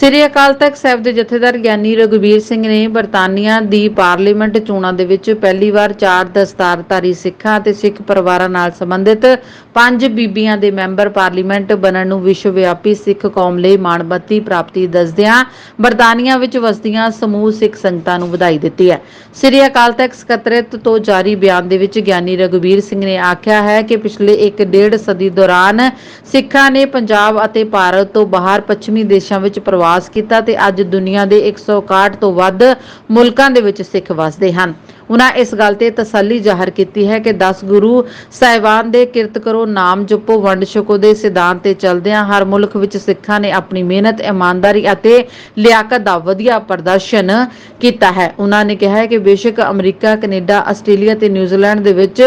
ਸ੍ਰੀ ਅਕਾਲ ਤਖਤ ਸਾਹਿਬ ਦੇ ਜਥੇਦਾਰ ਗਿਆਨੀ ਰਘੁਵੀਰ ਸਿੰਘ ਨੇ ਬਰਤਾਨੀਆ ਦੀ ਪਾਰਲੀਮੈਂਟ ਚੋਣਾਂ ਦੇ ਵਿੱਚ ਪਹਿਲੀ ਵਾਰ ਚਾਰ ਦਸਤਾਰਧਾਰੀ ਸਿੱਖਾਂ ਅਤੇ ਸਿੱਖ ਪਰਿਵਾਰਾਂ ਨਾਲ ਸੰਬੰਧਿਤ ਪੰਜ ਬੀਬੀਆਂ ਦੇ ਮੈਂਬਰ ਪਾਰਲੀਮੈਂਟ ਬਣਨ ਨੂੰ ਵਿਸ਼ਵ ਵਿਆਪੀ ਸਿੱਖ ਕੌਮ ਲਈ ਮਾਣਮੱਤੀ ਪ੍ਰਾਪਤੀ ਦੱਸਦਿਆਂ ਬਰਤਾਨੀਆ ਵਿੱਚ ਵਸਦੀਆਂ ਸਮੂਹ ਸਿੱਖ ਸੰਗਤਾਂ ਨੂੰ ਵਧਾਈ ਦਿੱਤੀ ਹੈ। ਸ੍ਰੀ ਅਕਾਲ ਤਖਤ ਸਕੱਤਰੇਤ ਤੋਂ ਜਾਰੀ ਬਿਆਨ ਦੇ ਵਿੱਚ ਗਿਆਨੀ ਰਘੁਵੀਰ ਸਿੰਘ ਨੇ ਆਖਿਆ ਹੈ ਕਿ ਪਿਛਲੇ ਇੱਕ ਡੇਢ ਸਦੀ ਦੌਰਾਨ ਸਿੱਖਾਂ ਨੇ ਪੰਜਾਬ ਅਤੇ ਭਾਰਤ ਤੋਂ ਬਾਹਰ ਪੱਛਮੀ ਦੇਸ਼ਾਂ ਵਿੱਚ ਪ੍ਰਵਾਸ ਕੀਤਾ ਤੇ ਅੱਜ ਦੁਨੀਆ ਦੇ 161 ਤੋਂ ਵੱਧ ਮੁਲਕਾਂ ਦੇ ਵਿੱਚ ਸਿੱਖ ਵਸਦੇ ਹਨ। ਉਹਨਾਂ ਇਸ ਗੱਲ ਤੇ ਤਸੱਲੀ ਜ਼ਾਹਰ ਕੀਤੀ ਹੈ ਕਿ 10 ਗੁਰੂ ਸਾਹਿਬਾਨ ਦੇ ਕਿਰਤ ਕਰੋ ਨਾਮ ਜਪੋ, ਵੰਡ ਛਕੋ ਦੇ ਸਿਧਾਂਤ ਤੇ ਚੱਲਦਿਆਂ ਹਰ ਮੁਲਕ ਵਿੱਚ ਸਿੱਖਾਂ ਨੇ ਆਪਣੀ ਮਿਹਨਤ, ਇਮਾਨਦਾਰੀ ਅਤੇ ਲਿਆਕਤ ਦਾ ਵਧੀਆ ਪ੍ਰਦਰਸ਼ਨ ਕੀਤਾ ਹੈ। ਉਹਨਾਂ ਨੇ ਕਿਹਾ ਹੈ ਕਿ ਬੇਸ਼ੱਕ ਅਮਰੀਕਾ, ਕੈਨੇਡਾ, ਆਸਟ੍ਰੇਲੀਆ ਤੇ ਨਿਊਜ਼ੀਲੈਂਡ ਦੇ ਵਿੱਚ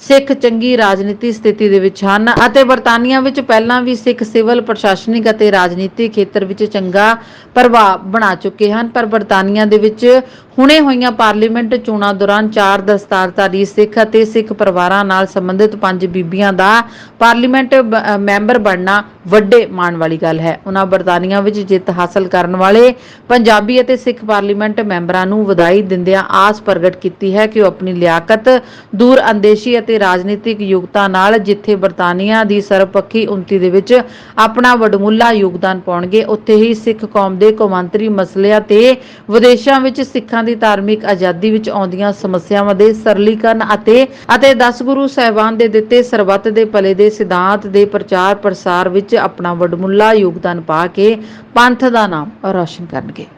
ਸਿੱਖ ਚੰਗੀ ਰਾਜਨੀਤੀ ਸਥਿਤੀ ਦੇ ਵਿੱਚ ਹਨ ਅਤੇ ਬਰਤਾਨੀਆ ਵਿੱਚ ਪਹਿਲਾਂ ਵੀ ਸਿੱਖ ਸਿਵਲ, ਪ੍ਰਸ਼ਾਸਨਿਕ ਅਤੇ ਰਾਜਨੀਤਿਕ ਖੇਤਰ ਵਿੱਚ ਚੰਗਾ ਪ੍ਰਭਾਵ ਬਣਾ ਚੁੱਕੇ ਹਨ, ਪਰ ਬਰਤਾਨੀਆ ਦੇ ਵਿੱਚ ਹੁਣੇ ਹੋਈਆਂ ਪਾਰਲੀਮੈਂਟ ਚੋਣਾਂ ਦੌਰਾਨ ਚਾਰ ਦਸਤਾਰਧਾਰੀ ਸਿੱਖ ਅਤੇ ਸਿੱਖ ਪਰਿਵਾਰਾਂ ਨਾਲ ਸੰਬੰਧਿਤ ਪੰਜ ਬੀਬੀਆਂ ਦਾ ਪਾਰਲੀਮੈਂਟ ਮੈਂਬਰ ਬਣਨਾ ਵੱਡੇ ਮਾਣ ਵਾਲੀ ਗੱਲ ਹੈ। ਉਹਨਾਂ ਬਰਤਾਨੀਆ ਵਿੱਚ ਜਿੱਤ ਹਾਸਲ ਕਰਨ ਵਾਲੇ ਪੰਜਾਬੀ ਅਤੇ ਸਿੱਖ ਪਾਰਲੀਮੈਂਟ ਮੈਂਬਰਾਂ ਨੂੰ ਵਧਾਈ ਦਿੰਦਿਆਂ ਆਸ ਪ੍ਰਗਟ ਕੀਤੀ ਹੈ ਕਿ ਉਹ ਆਪਣੀ ਲਿਆਕਤ ਦੂਰ ਅੰਦੇਸ਼ੀ ਅਤੇ ਰਾਜਨੀਤਿਕ ਯੋਗਤਾ ਨਾਲ ਜਿੱਥੇ ਬਰਤਾਨੀਆ ਦੀ ਸਰਬਪੱਖੀ ਉન્નਤੀ ਦੇ ਵਿੱਚ ਆਪਣਾ ਵਡਮੁੱਲਾ ਯੋਗਦਾਨ ਪਾਉਣਗੇ, ਉੱਥੇ ਹੀ ਸਿੱਖ ਕੌਮ ਦੇ ਕੌਮਾਂਤਰੀ ਮਸਲਿਆਂ ਤੇ ਵਿਦੇਸ਼ਾਂ ਵਿੱਚ ਸਿੱਖਾਂ ਦੀ ਧਾਰਮਿਕ ਆਜ਼ਾਦੀ ਵਿੱਚ ਆਉਂਦੀਆਂ ਸਮੱਸਿਆਵਾਂ ਦੇ ਸਰਲੀਕਰਨ ਅਤੇ ਅਤੇ ਦਸ ਗੁਰੂ ਸਾਹਿਬਾਨ ਦੇ ਦਿੱਤੇ ਸਰਬੱਤ ਦੇ ਭਲੇ ਦੇ ਸਿਧਾਂਤ ਦੇ ਪ੍ਰਚਾਰ ਪ੍ਰਸਾਰ ਵਿੱਚ ਆਪਣਾ ਵਡਮੁੱਲਾ ਯੋਗਦਾਨ ਪਾ ਕੇ ਪੰਥ ਦਾ ਨਾਮ ਰੌਸ਼ਨ ਕਰਨਗੇ।